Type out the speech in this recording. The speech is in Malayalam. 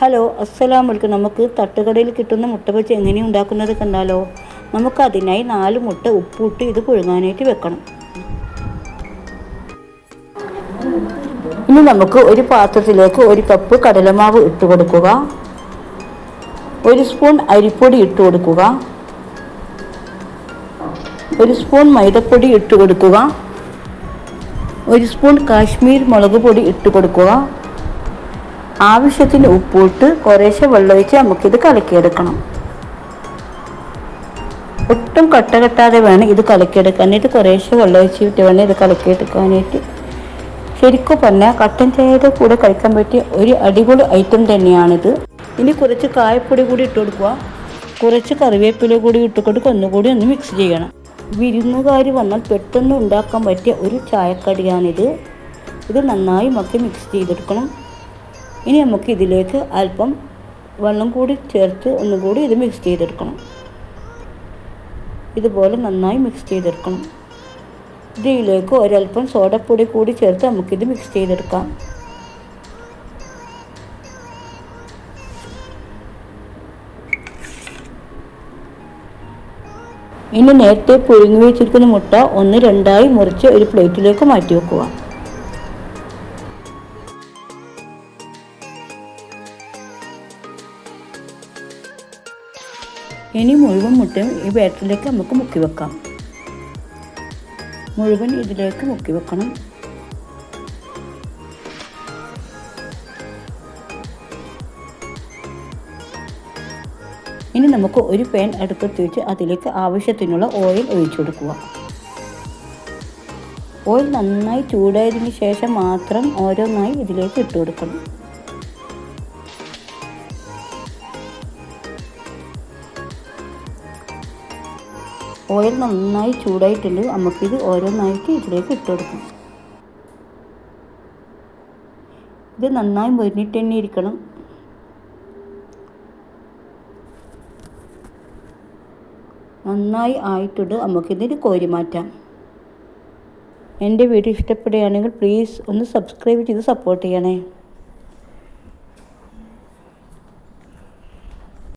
ഹലോ അസ്സലാം വലൈക്കും നമുക്ക് തട്ടുകടയിൽ കിട്ടുന്ന മുട്ട വെച്ച് എങ്ങനെ ഉണ്ടാക്കുന്നത് കണ്ടാലോ? നമുക്ക് അതിനായി നാല് മുട്ട ഉപ്പിട്ട് ഇത് പുഴുങ്ങാനായിട്ട് വെക്കണം. ഇനി നമുക്ക് ഒരു പാത്രത്തിലേക്ക് ഒരു കപ്പ് കടലമാവ് ഇട്ട് കൊടുക്കുക. ഒരു സ്പൂൺ അരിപ്പൊടി ഇട്ട് കൊടുക്കുക. ഒരു സ്പൂൺ മൈദപ്പൊടി ഇട്ട് കൊടുക്കുക. ഒരു സ്പൂൺ കാശ്മീർ മുളക് പൊടി ഇട്ട് കൊടുക്കുക. ആവശ്യത്തിന് ഉപ്പിട്ട് കുറേശ്ശെ വെള്ളമൊഴിച്ച് നമുക്കിത് കലക്കിയെടുക്കണം. ഒട്ടും കട്ട കെട്ടാതെ വേണം ഇത് കലക്കിയെടുക്കാനായിട്ട് കുറേശ്ശെ വെള്ളമൊഴിച്ചിട്ട് വേണം ഇത് കലക്കിയെടുക്കാനായിട്ട്. ശരിക്കും പറഞ്ഞാൽ കട്ടൻ ചായയുടെ കൂടെ കഴിക്കാൻ പറ്റിയ ഒരു അടിപൊളി ഐറ്റം തന്നെയാണിത്. ഇനി കുറച്ച് കായപ്പൊടി കൂടി ഇട്ട് കൊടുക്കുക. കുറച്ച് കറിവേപ്പില കൂടി ഇട്ട് ഇട്ടുകൊണ്ട് ഒന്നുകൂടി ഒന്ന് മിക്സ് ചെയ്യണം. വിരുന്നുകാർ വന്നാൽ പെട്ടെന്ന് ഉണ്ടാക്കാൻ പറ്റിയ ഒരു ചായക്കടിയാണിത്. ഇത് നന്നായി മക്കി മിക്സ് ചെയ്തെടുക്കണം. ഇനി നമുക്ക് ഇതിലേക്ക് അല്പം വെള്ളം കൂടി ചേർത്ത് ഒന്നും കൂടി ഇത് മിക്സ് ചെയ്തെടുക്കണം. ഇതുപോലെ നന്നായി മിക്സ് ചെയ്തെടുക്കണം. ഇതിലേക്ക് ഒരൽപ്പം സോഡപ്പൊടി കൂടി ചേർത്ത് നമുക്കിത് മിക്സ് ചെയ്തെടുക്കാം. ഇനി നേരത്തെ പുഴുങ്ങി വെച്ചിരിക്കുന്ന മുട്ട ഒന്ന് രണ്ടായി മുറിച്ച് ഒരു പ്ലേറ്റിലേക്ക് മാറ്റി വെക്കുക. ഇനി മുഴുവൻ മുട്ടയും ഈ ബാറ്ററിലേക്ക് നമുക്ക് മുക്കി വെക്കാം. മുഴുവൻ ഇതിലേക്ക് മുക്കി വെക്കണം. ഇനി നമുക്ക് ഒരു പാൻ അടുപ്പത്ത് വെച്ച് അതിലേക്ക് ആവശ്യത്തിനുള്ള ഓയിൽ ഒഴിച്ചു കൊടുക്കുക. ഓയിൽ നന്നായി ചൂടായതിന് ശേഷം മാത്രം ഓരോന്നായി ഇതിലേക്ക് ഇട്ട് കൊടുക്കണം. ഓയിൽ നന്നായി ചൂടായിട്ടുണ്ട്. നമുക്കിത് ഓരോന്നായിട്ട് ഇതിലേക്ക് ഇട്ട് കൊടുക്കാം. ഇത് നന്നായി മുരിഞ്ഞിട്ട് തന്നെ ഇരിക്കണം. നന്നായി ആയിട്ടുണ്ട്. നമുക്കിതിന് കോരി മാറ്റാം. എന്റെ വീഡിയോ ഇഷ്ടപ്പെടുകയാണെങ്കിൽ പ്ലീസ് ഒന്ന് സബ്സ്ക്രൈബ് ചെയ്ത് സപ്പോർട്ട് ചെയ്യണേ.